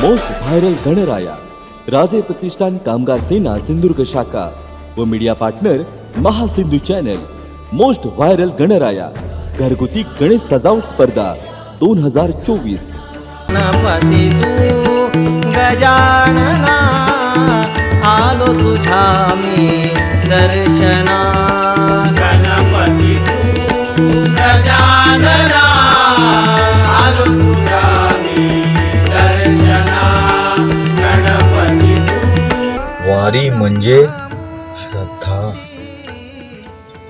Most viral Ganaraya राजे प्रतिष्ठान कामगार सेना सिंधुदुर्ग शाखा व media partner Mahasindhu channel most viral Ganaraya घरगुती गणेश सजावट स्पर्धा दोन हज़ार चोवीस गजानना वारी म्हणजे श्रद्धा,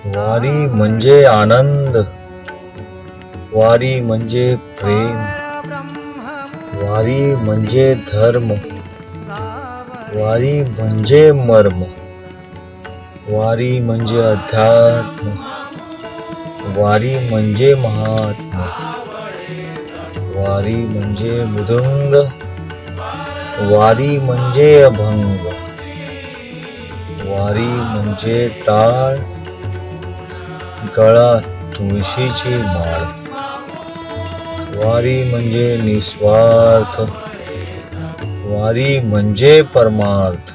वारी म्हणजे आनंद, वारी म्हणजे प्रेम, वारी म्हणजे धर्म, वारी म्हणजे मर्म, वारी म्हणजे अध्यात्म, वारी म्हणजे महात्मा, वारी म्हणजे मृदुंग, वारी म्हणजे अभंग. वारी म्हणजे टाळ गळा तुळशीची माळ वारी म्हणजे निस्वार्थ वारी म्हणजे परमार्थ।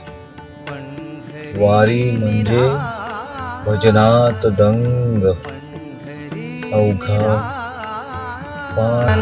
वारी म्हणजे भजनात दंग, अवघा पान।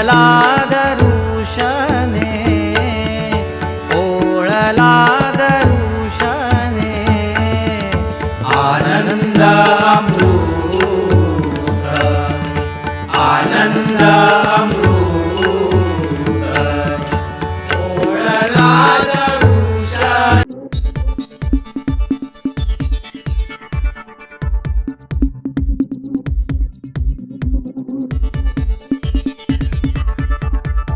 ओळला गरुषने ओळला गरुषने आनंद